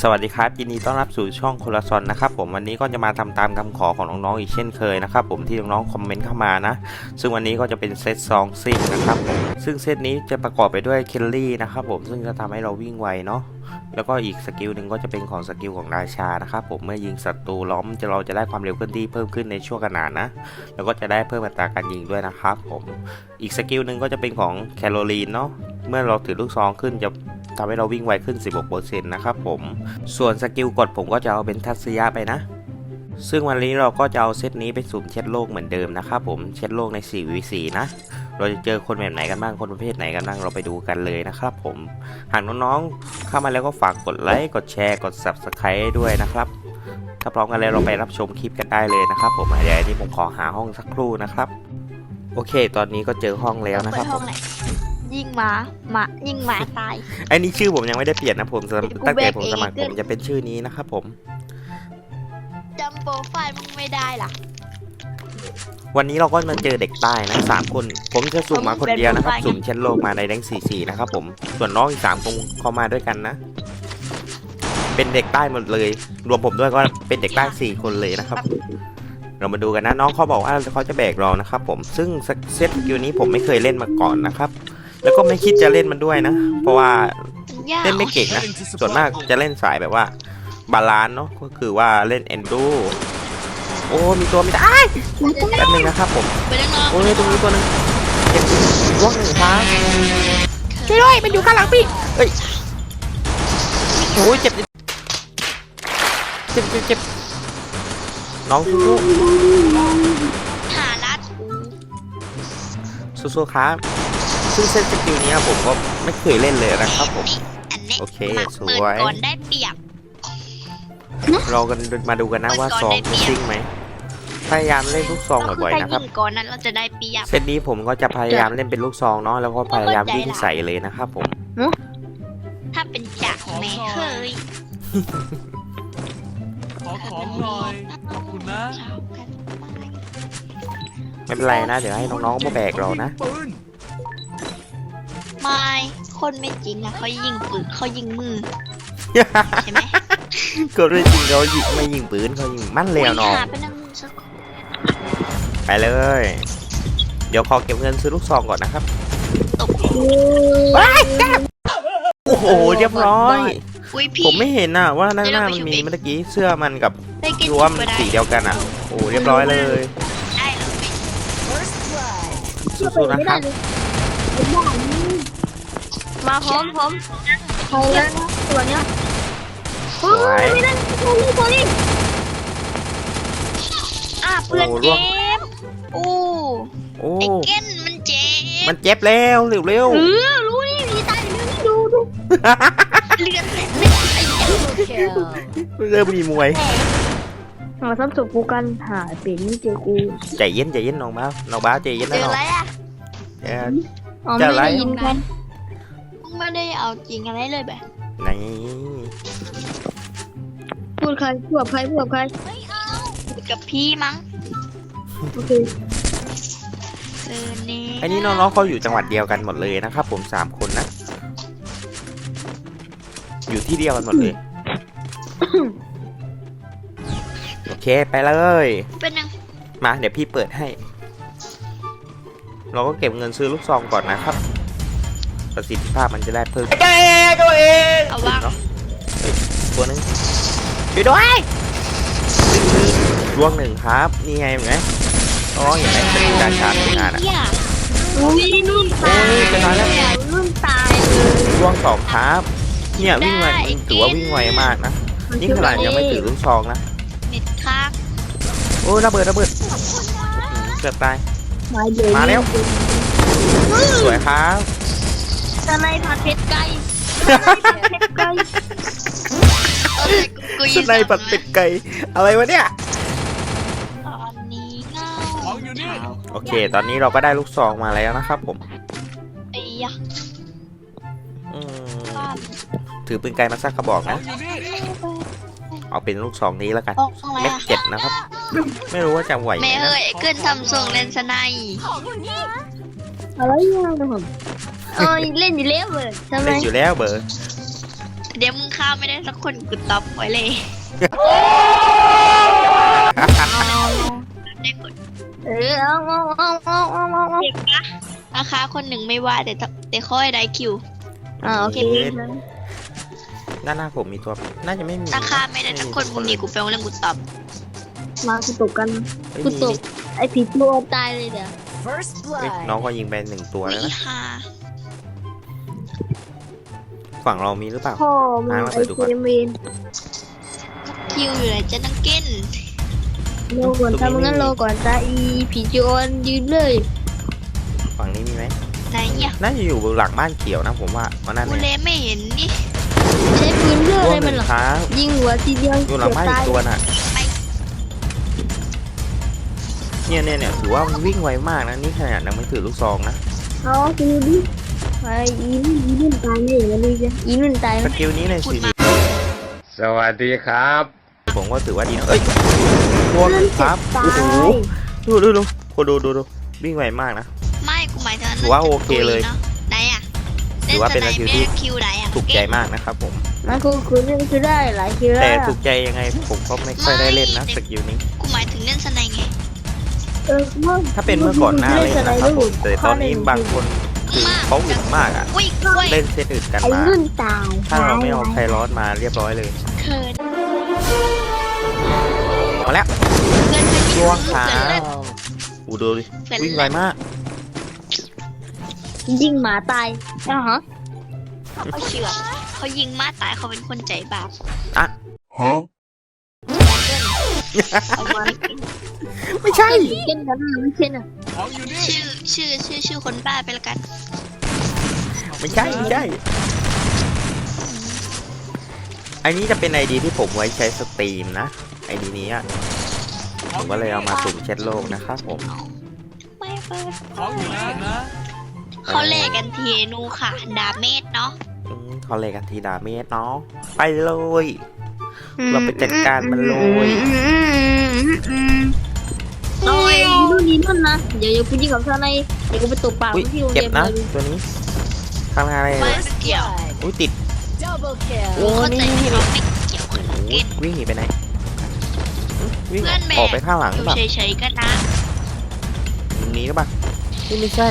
สวัสดีครับยินดีต้อนรับสู่ช่องโคลาซอนนะครับผมวันนี้ก็จะมาทำตามคำขอของน้องๆอีกเช่นเคยนะครับผมที่น้องๆคอมเมนต์เข้ามานะ ซึ่งวันนี้ก็จะเป็นเซตซองซิ่งนะครับซึ่งเซตนี้จะประกอบไปด้วยเคลลี่นะครับผมซึ่งจะทำให้เราวิ่งไวเนาะแล้วก็อีกสกิลหนึ่งก็จะเป็นของสกิลของราชานะครับผมเมื่อยิงศัตรูล้อมจะเราจะได้ความเร็วเคลื่อนที่เพิ่มขึ้นในช่วงขนานนะ แล้วก็จะได้เพิ่มอัตราการยิงด้วยนะครับผมอีกสกิลหนึ่งก็จะเป็นของแคลโรลีนเนาะเมื่อเราถือลูกซองขึ้นจะ ทำให้เราวิ่งไวขึ้น 16%นะครับผม ส่วนสกิลกดผมก็จะเอาเป็นทัศยะไปนะ ซึ่งวันนี้เราก็จะเอาเซตนี้ไปสุ่มเช็ดโลกเหมือนเดิมนะครับผม เช็ดโลกใน 4v4 นะ เราจะเจอคนแบบไหนกันบ้าง คนประเภทไหนกันบ้าง เราไปดูกันเลยนะครับผม หากน้องๆ เข้ามาแล้วก็ฝากกดไลค์ กดแชร์ กด subscribe ด้วยนะครับ ถ้าพร้อมกันแล้วเราไปรับชมคลิปกันได้เลยนะครับผมเดี๋ยวนี้ผมขอหาห้องสักครู่นะครับ โอเค ตอนนี้ก็เจอห้องแล้วนะครับผม ยิงหมาหมายิงหมาตาย ไอ้นี่ชื่อผมยังไม่ได้เปลี่ยนนะผมกูตั้งแต่แบกผมสมัครเอง ผมจะเป็นชื่อนี้นะครับผม จำโปรไฟล์มึงไม่ได้ล่ะวันนี้เราก็มาเจอเด็กใต้นะสามคน ผมจะสุ่มมาคนเดียวนะครับเป็นโปรไฟล์สุ่มเช่นโลกมาในแรงสี่สี่นะครับผม ส่วนน้องอีกสามคงเขามาด้วยกันนะ เป็นเด็กใต้หมดเลย รวมผมด้วยก็เป็นเด็กใต้สี่คนเลยนะครับ เรามาดูกันนะน้องเขาบอกว่าเขาจะแบกเรานะครับผม ซึ่งเซตสกิลนี้ผมไม่เคยเล่นมาก่อนนะครับ แล้วก็ไม่คิดจะเล่นมันด้วยนะ เพราะว่ายากเล่นไม่เก่งนะ ส่วนมากจะเล่นสายแบบว่าบาลานซ์เนาะ ก็คือว่าเล่นเอนดูโอ้ มีตัวไม่ได้แป๊บนึงนะครับผมไปด้านนอกโอ้ยตรงนี้ตัวหนึงเจ็บร่วงหนึ่งครับช่วยด้วย มันอยู่ข้างหลังพี่เอ้ยโอ้ยเจ็บ เจ็บเจ็บเจ็บน้องสู้หาลัดสู้สู้ๆครับ ซึ่งเซตสกิลเนี้ยผมก็ไม่เคยเล่นเลยนะครับผม อันนี้โอเคหมาสเปิดวย ก่อนได้เปรียบ เรากันมาดูกันนะว่าซองจะซิ่งไหมพยายามเล่นลูกซองก็คือบ่อยถ้าๆนะครับ ยิงก่อนนั้นเราจะได้เปรียบ เซตนี้ผมก็จะพยายามเล่นเป็นลูกซองเนาะแล้วก็พยายามวิ่งใส่เลยนะครับผม ถ้าเป็นจากแม่เคยขอของหน่อย ขอบคุณนะเช้ากันไปไม่เป็นไรนะ เดี๋ยวให้น้องๆมาแบกเรานะ ปืน ไม่คนไม่จริงอะเขายิงปืนเขายิงมือ ใช่ไหมก็เรื่องจริงเขายิงไม่ยิงปืนเขายิงมั่นเลยอะน้องหาไปนั่งสักคนไปเลย เดี๋ยวขอเก็บเงินซื้อลูกซองก่อนนะครับตบโอ้โหเรียบร้อยอุ้ยพี่ผมไม่เห็นน่ะว่าหน้าหน้าเดี๋มัยวนเราไปมีชุบเองเมื่อกี้เสื้อมันกับได้กินรั้วจุมันดได้สีเดียวกันอะ โอ้เรียบร้อยเลยได้เลยสู้ๆนะครับ มาพร้อมพร้อมใครแล้วตัวเนี้ยสวยอะเพื่อนโอ้ร่วเจ็งบโอ้โอ้ไอ้เก้นมันเจ็บมันเจ็บแล้วเร็วเร็วเออรู้นี่ผีตายเรื่องนี้ดูดูเลือดเล็ดเล็ดไอ้เจ้าเริ่มมีมวยมาซ้ำศพกูกันหาเป็นไม่เจอกูใจเย็นใจเย็นน้องบ้าวน้องบ้าวใจเย็นเจนะอน้องอะไรอะเอออ๋อจะไม่อะไร ได้ยินกันมึงไม่ได้เอาจริงอะไรเลยแบบไหนพูดใครพูดกับใครพูดกับใครกับพี่มั้งโอเคเออนี่ไอ้นี่น้องๆเขาอยู่จังหวัดเดียวกันหมดเลยนะครับผมสามคนนะ อยู่ที่เดียวกันหมดเลย โอเคไปเลยเป็นยังมาเดี๋ยวพี่เปิดให้ เราก็เก็บเงินซื้อลูกซองก่อนนะครับ ประสิทธิภาพมันจะได้เพิ่มแกตัวเองเอาวางเนาะเฮ้ยตัวนึงช่วยด้วยร่วงหนึ่งครับนี่ไงเห็นไหมอ๋อเห็นไหมเป็นการชาร์จงานอะเหี้ยอุ้ยนุ่มโอ้ยจะน้อยแล้วนุ่มตายเลยร่วงสองครับเนี่ยวิ่งไวถือว่าวิ่งไวมากนะนี่ขนาดยังไม่ถือลูกซองนะเน็ตค้างโอ้ยระเบิดระเบิดอื้อหือเกือบตายมาเดี๋ยวมาแล้วสวยครับ ทนายผัดเผ็ดไก่เผ็ดไก่เออกูกูสยิงไนปัดเป็ดไก่อะไรวะเนี่ย ตอนนี้เงาของอยู่นี่โอเค ตอนนี้เราก็ได้ลูกซองมาแล้วนะครับผมไอ้ยะอืมบ้านถือปืนไกลมาสักกระบอกของนะอยู่นี่เอาเป็นลูกซองนี้แล้วกัน ออกอะไรเม็ดอะเจ็ดนะครับ ไม่รู้ว่าจะไหวไหมแม่นะ เอ้ยไอ้เกินทำส่งเลนสไนด์อะไรอย่างเงี้ยผม เออเล่นอยู่แล้วเลยทำไมเล่นอยู่แล้วเบอร์ดเดี๋ยวมึงข้ามไม่ได้สักคนกูตอบไว้เลยได้กดเออเอาเอาเอาเอาเอาเอาเอาเจ็บปะราคาคนหนึ่งไม่ว่าแต่ถ้าแต่ค่อยได้คิวอ่าโอเคด้านหน้าผมมีตัวน่าจะไม่มีราคาไม่ได้สักคนมึงนี่กูแปลว่าเรื่องกูตอบมากูตกกันเฮ้ยกูมีตกไอ้ผีตัวตายเลยเดี๋ยว First เฮ้ย blood. น้องก็ยิงไปหนึ่งตัวอุ้ยแล้วอีนะห่า ฝั่งเรามีหรือเปล่า พ่อมึงหามาไอ้ไปดูก่อนเจมีนคิวอยู่ไหนจะนังเก้นโลก่อนถ้ามึงงั้นโลก่อนตาอีผีจอนยืนเลยฝั่งนี้มีไหมไหนเนี่ยน่าจะอยู่หลังบ้านเขียวนะผมว่าวันนั้นกูเนี่ยเลยไม่เห็นนี่ใช้ปืนเลือกร่วอะไรงหมันนึ่งหรอครับยิงหัวทีเดียวอยู่หลังบ้านอีตากยตัวน่ะเนี่ยเนี่ยเนี่ยถือว่ามันวิ่งไวมากนะนี่ขนาดยังไม่ถือลูกซองนะเอาดูดิ ไอ้อีนี่อีนี่ตายไม่อย่างนี้จ้ะอีนี่ตายสกิลนี้ในพูชีดวิมาตสวัสดีครับ ผมก็ถือว่าดีนะเอ้ยร่วงหเพื่อนนึ่งคเจ็รับบตาโอ้โหยดูดูดูคนดูดูดูวิ่งไวมากนะไม่กูหมายถึงถือว่าโอเคเลยนาะไหนอะถือว่าเป็นล่อาชีพสไนที่ไม่ได้คิวไหนอะถูกใจมากนะครับผมมันคือคือเล่นคือได้หลายคิวแต่แล้วถูกใจยังไงผมก็ไม่ค่อยได้เล่นนะสกิลนี้กูหมายถึงเล่นสไนไงเออมื่ถ้าเป็นเมื่อก่อนหน้าเล่นนะครับผมแต่ตอนนี้บางคน คือเขาอึดมากอะ อุ้ยกล้วยเล่นเซตอื่นกันไอ้มานุ่นตายถ้าเราไม่เอาไคร้อนมาเรียบร้อยเลยเขินมาแล้วเพื่อนเพื่อนช่วงขาเพื่อนเล่นอูดูดิเพื่อนวิ่งไวเล่นมาก ยิงหมาตายอะฮะเขาเชื่อเขายิงมาตายเขาเป็นคนใจบาปอะเอาไว้ ไม่ใช่ เช่นกันไม่เช่นอะของอยู่นี่ชื่อชื่อชื่อชื่อคนบ้าไปละกัน ไม่ใช่ไม่ใช่ อันนี้จะเป็นไอดีที่ผมไว้ใช้สตรีมนะ ไอดีนี้อะผมก็เลยเอามาสุ่มเช็ดโลกนะครับผม ไม่เปิดของอยู่นั่นนะเขาเล่กันทีนูค่ะ ดาเมจเนาะอืมเขาเลยกันทีดาเมจเนาะไปเลย เราไปจัดการมันเลย เอาไอ้นู่นนี่นั่นนะเดี๋ยวเดี๋ยวกูยิงกับท่านในเดี๋ยวกูไปตบปากอุ้ยที่โรงเจ็เรีบยนนะเลยตัวนี้ข้างหน้าอะไรไม่เนี่ยเกี่ยวอุ้ยติด Double kill. โอ้เข้าใจนี่ไหมนี่เขาไม่เกี่ยวกับโอ้เกตวิ่งหนีไปไหนวิ่งเพื่อนแบก ออกไปข้างหลังหอรือยู่เปล่าเฉยๆก็นะตรงนี้หรือเปล่านี่ไม่ใช่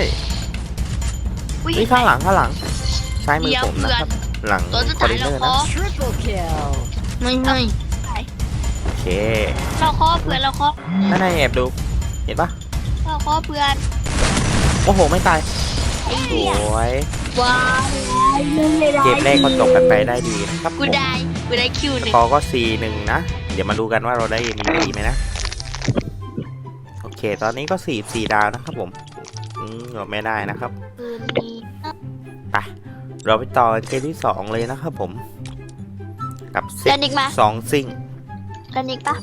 อุ้ยนี่ข้างหลังข้างหลังซ้ายมือเดี๋ยวผมเพื่นะอคนรับหลังตัวสุดคอท้ายริเนเราอร์ขนะอ Triple kill. ไม่ไม่โอ เคเราขอเพื่อนเราขอนั่นนายแอบดู เห็นปะเราขอเพื่อนโอ้โห ไม่ตายไอ้สเหี้ยวยว้ายยิงไม่ได้เกมแรกก็จบกันไปได้ดีนะครับผกูมได้กูได้คิวหนึ่งสกอร์ก็4 1นะ เดี๋ยวมาดูกันว่าเราได้ MVP ไหมนะ โอเค ตอนนี้ก็4 4ดาวนะครับผม อืมเราไม่ได้นะครับปืนนี้เราไปต่อเกมที่2เลยนะครับผม กับเซแลตนอีกมาสองซิง แลนอีกปะ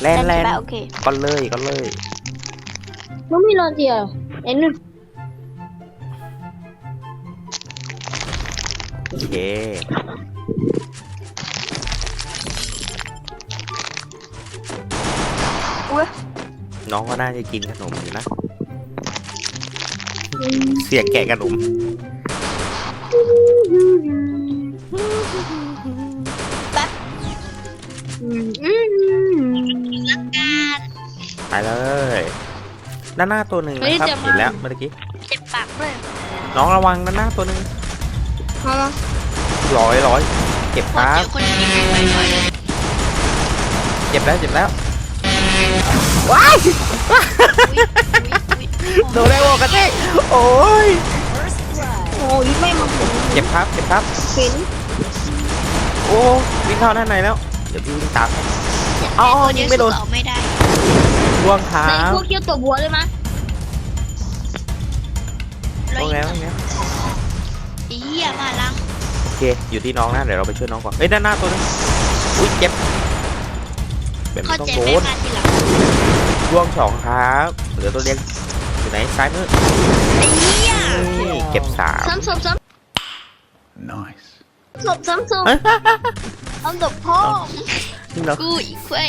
แลนแลนใช่ปะโอเคก็เลยก็เลยมันไม่รอเดียวไอ้นู่นโอเคน้องก็น่าจะกินขนมอยู่นะ เสียงแกะขนม ไปเลยด้านหน้าตัวหนึ่งนะครับเห็นแล้วเมื่อกี้เจ็บปากด้วยน้องระวังด้านหน้าตัวหนึ่งมามาร้อยร้อยเจ็บพคอรัเจบอคนยิงไปบ่อยเจ็บแล้วเจ็บแล้วๆอุ๊ยอุ๊ยโดนได้โวกระเทกโอ้ย First blood. โอ้ยไม่มาผมเจ็บครับเจ็บครับเห็นโอ้วิ่งเข้าด้านในแล้วเดี๋ยวพี่วิ่งตามให้อ๋อยิงไม่โดน เอาไม่ได้ ล่วงเท้าในพวกเกี่ยวตัวบัวเลยมั้ยล่วงแล้วล่วงแล้วไอ้เหี้ยมาลังโอเค อยู่ที่น้องนะ เดี๋ยวเราไปช่วยน้องก่อนเฮ้ย ด้านหน้าตัวนึงอุ้ยเจ็บแบบเข้านี้ต้องใจโดไหมนมาทีหลังล่วงสองครับเหลือตัวเล็กอยู่ไหน ซ้ายมือไอ้เหี้ยนี่เก็บสามซ้ำศพซ้ Nice. ำศพซ้ำศพซ้ำศพพ่อนี่เนาะกูอีกเว้ย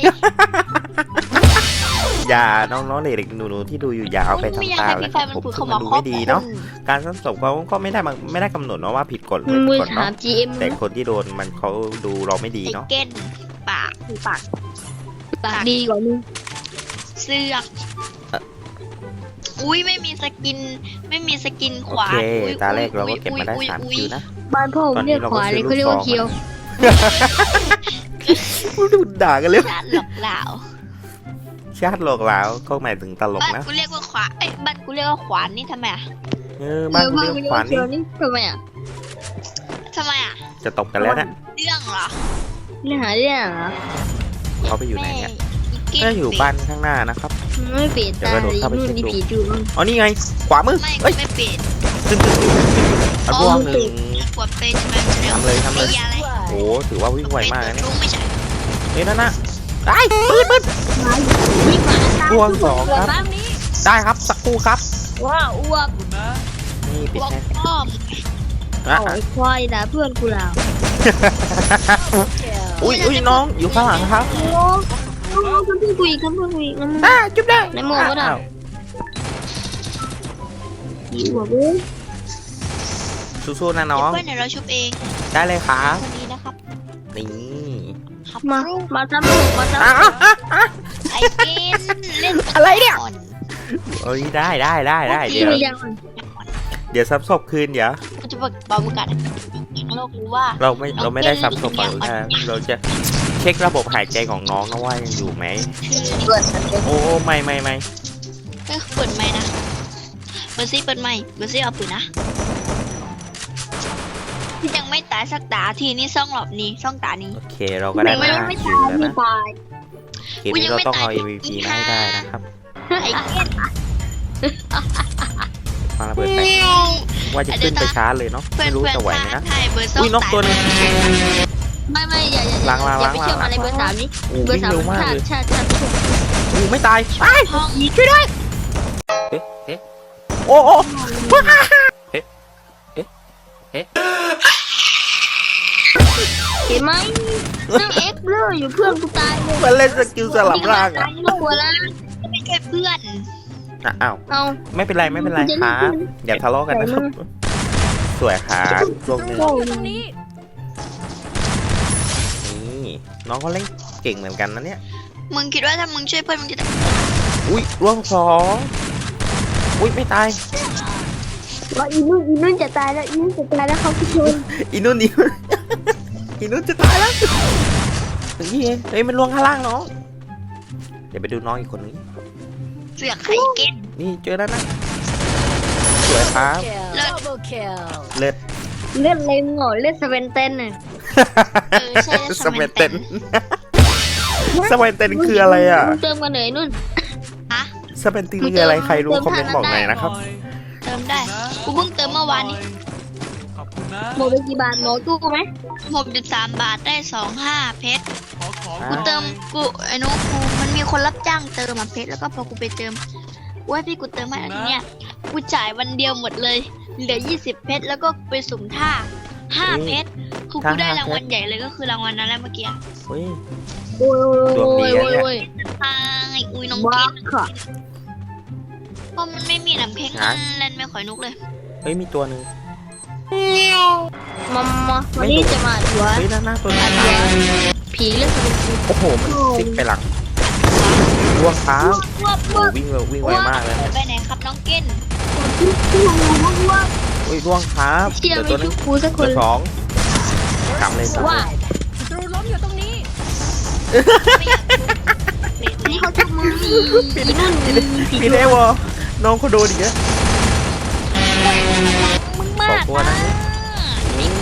อย่าน้องๆเด็กๆหนูๆที่ดูอยู่อย่าเอาไปไม่อยากทำตามให้นะพี่คไฟรับมันผมพูดซึ่งคำมัว่านดูครอบไม่ดีครัวเนาะการสังสมเขาก็ไม่ได้มาไม่ได้กำหนดเนาะว่าผิดกฎหมึรืงอมือผิดกฎถามเนาะ GM แต่คนที่โดนมันเขาดูเราไม่ดีไอ้เนาะเก้นปากปากปากดีกว่ามึงเสือกอุ้ยไม่มีสกิน ไม่มีสกินขโอวานเคอุ๊ยตาแรกเราก็อุ๊ยเก็บมาได้อุ๊ยสามอุ๊ยคิวนะบ้านพ่อผมเรียกขวาเลยเขาเรียกว่าเคียวดูด่ากันเลยชาติหลอกเหลา ชาติหลอกหลาวก็หมายถึงตลกบ้านนะ กูเรียกว่าขวานเอ้ยบ้านกูเรียกว่าขวานนี่ทำไมอะเออบ้านกูเรียกขวานเคีนี่ยวนี่ทำไมอะทำไมอะจะตบกันแล้วนะเรื่องเหรอเรื่องหาเรื่องเหรอเขาไปอยู่ไหนเนี่ยแม่ก็อยู่บ้านข้างหน้านะครับ ไม่เปลี่ยนตาเลยนู่นนี่ผีจูมั้งอ๋อนี่ไง ขวามือไม่เฮ้ยไม่ปิดขึ้นขึ้นขึ้นอันร่วงหนึ่งกดเป็นใช่ไหมเดี๋ยวทำเลยทำเลยมีอะไรโอ้ถือว่าวิ่งไวมากนะเป็นเนี่ยตัวรู้ไม่ใช่เฮ้ยนั่นน่ะ ได้ปืนปืนวิ่งมาตาร่วงสองครับบ้านนี้ได้ครับสักครู่ครับว้าวอ้วกคุณนะนี่ปิดบอกแค่พ่อมอะเอาไอ้ควายด่าเพื่อนกูแล้ว Kill. อุ้ยอุ้ยน้องอยู่ข้างหลังครับโอ้โหทำเพื่อนกูอีกทำเพื่อนกูอีกอ่าจุ๊บได้ในหมู่ก็ได้อ้าวผีหัวเว้ยสู้ๆนะน้องเพื่อนเดี๋ยวเราชุบเอง ได้เลยครับคนนี้นะครับนี่ครับ มาลูกมาทำถูกมาทำอะถูกอะอะ ไอ้เกนเล่นอะไรเนี่ย ก่อนเอ้ยได้ได้ได้ได้ผีเดี๋ยวหรือยังเดี๋ยวซับศพคืนเดี๋ยวกูจะบอกบอกมึงกันทั้งโลกรู้ว่า เราไม่น้องเราไม่ได้เกลซับศพยัฝั่งงนู้นอ่อนนะเราจะเช็คระบบหายใจของน้องนะว่ายังอยู่ไหมชื่อเปิดโอ้ไม่ไม่ไม่ก็เปิดไม้นะเปิดซิเปิดไม้เปิดซิเอาปืนนะ ที่ยังไม่ตายสักตาทีนี่ซ่องหลอบนี้ซ่องตานี้โอเคเราก็ได้ไม่มาไม่คิตาวยแล้วไม่นะตายเกมนี้เราต้องเอา MVP มาให้ได้นะครับไอ้เกนฟังระเบิดไปว่าจะขึ้นไปช้าเลยเนาะเพื่อไม่นรู้เพื่อนจะไหวไหมท้านะทายเบอร์ซ่องอุ้ยนกตายตัวหนึงไม่ไม่อย่าอย่าล้างล้างอย่าไปล้างเชื่อมล้างอะไรเบอร์สามนี่โอ้เบอวิ่ร์งสามเร็วมากชาเลติยชาติชาติโอ้ไม่ตายไปห้องช่วยด้วยเอ๊ะเอ๊ะโอ้โอ้เอ๊ะเอ๊ะเอ๊ะเห็นไหมนั่งเอ็กซ์เลยอยู่เพื่อนกูตายเลยมันเล่นสกิลสลับร่างตาอะยไม่กลัวแล้วไม่ใช่เพื่อนอะอ้าวเอา ไม่เป็นไรไม่เป็นไรครับอย่าทะเลาะกันนะครับ สวยครับลงหนึ่งโอ้นี่น้องเขาเล่นเก่งเหมือนกันนะเนี่ยมึงคิดว่าถ้ามึงช่วยเพื่อนมึงจะได้อุ้ยร่วงสองอุ้ยไม่ตายว่าอีนุ่นอีนุ่นจะตายแล้วอีนุ่นจะตายแล้วเขาพี่ชนอีนุ่นอีนุ่น อีนุ่นจะตายแล้วเฮ้ยเฮ้ยมันล่วงข้างล่างน้องเดี๋ยวไปดูน้องอีกคนนึงเสือกไข่เก็ตนี่เจอแล้วนะสวยครับ Kill. Look. Double kill. เลิศเลือดเลยเหงอเลือดสเวนเตนน่ะเออใช่สเวนเตนสเวนเตนคืออะไรอะเติมกันเหนื่อยนุ่นฮะสเวนเตนคืออะไรใครรู้คอมเมนต์บอกหน่อยนะครับหอยเติมได้ กูเพิ่งเติมเมื่อวานนี้ขอบคุณ นะหมดไปกี่บาทหมอตู้ไหมหกจุดสามบาทได้สองห้าเพชร ขอของอ่ากูเติมกูไอ้นุ๊กกูมันมีคนรับจ้างเติมอะเพชรแล้วก็พอกูไปเติมกูให้พี่กูเติมให้แล้วทีเนี้ยกูจ่ายวันเดียวหมดเลยเหลือยี่สิบเพชรแล้วก็ไปสุ่มท่าห้าเพชรคือกูได้รางวัลใหญ่เลยก็คือรางวัลนั้นแหละเมื่อกี้เฮ้ย โอ้ยดวงดีโอ้ยอะเนี่ย โอ้ยตายอุ้ยน้องว้ากินค่ะเพราะมันไม่มีน้ำแข็งมันเล่นไม่ค่อยนุกเลย เฮ้ยมีตัวหนึ่ง มามาวันนี้จะมาถัวเฮ้ยด้านหน้าตัวนี้ถัวผีเลือดสเวนเตนโอ้โห มันซิกไปหลังร่วงครับวับโอ้วับวิ่งเร็ววิ่งไวมากเลยไปไหนครับน้องเก้นที่ลงวับวับเฮ้ยร่วงครับเชียเดี๋ร์ยวไม่ตัวหนึงชุบกูสักคตัวนสองกลับเลยสักว่าศัตรูล้มอยู่ตรงนี้ไม่อยากเล่นนี่เขาชุบมืออีนุ่นผีพี่เดวอน้องเขาโดนอีกแล้วมึงสอมาง กตัวนะ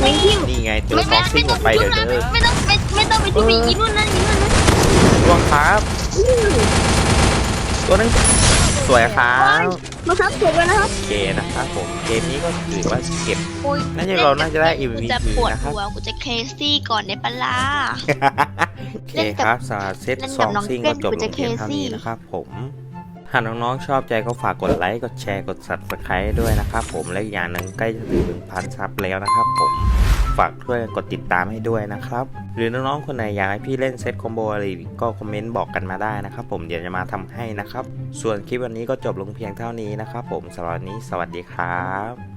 ไม่หิ้วนี่ไงเจอไม่ฟ็อกซิ่งออกไปเดี๋ยวเด้อไม่ต้องไม่ไม่ต้องไปชุบอีนุ่นนะอีนุ่นนะร่วงครับตัวนึงสวยครับมาซับสวยกันนะครับโอเคนะครับผมเกมนี้ก็ถือว่าเก็บโอ้ยน่าจะเราน่าจะได้กู MVP จะปวดนะครับหัวกูจะเครซี่ก่อนในปะลาโอเคครับสำหรับเซตเล่นซกับองน้องซิ่งเต้ก็นจบกูลจะงเพียงเท่านี้ crazy นะครับผม หากน้องๆชอบใจก็ฝากกดไลค์กดแชร์กด subscribe ด้วยนะครับผมและอย่างหนึ่งใกล้จะถึง1,000ซับแล้วนะครับผมฝากช่วยกดติดตามให้ด้วยนะครับ หรือน้องๆคนไหนอยากให้พี่เล่นเซตคอมโบอะไรก็คอมเมนต์บอกกันมาได้นะครับผมเดี๋ยวจะมาทำให้นะครับ ส่วนคลิปวันนี้ก็จบลงเพียงเท่านี้นะครับผมสำหรับวันนี้สวัสดีครับ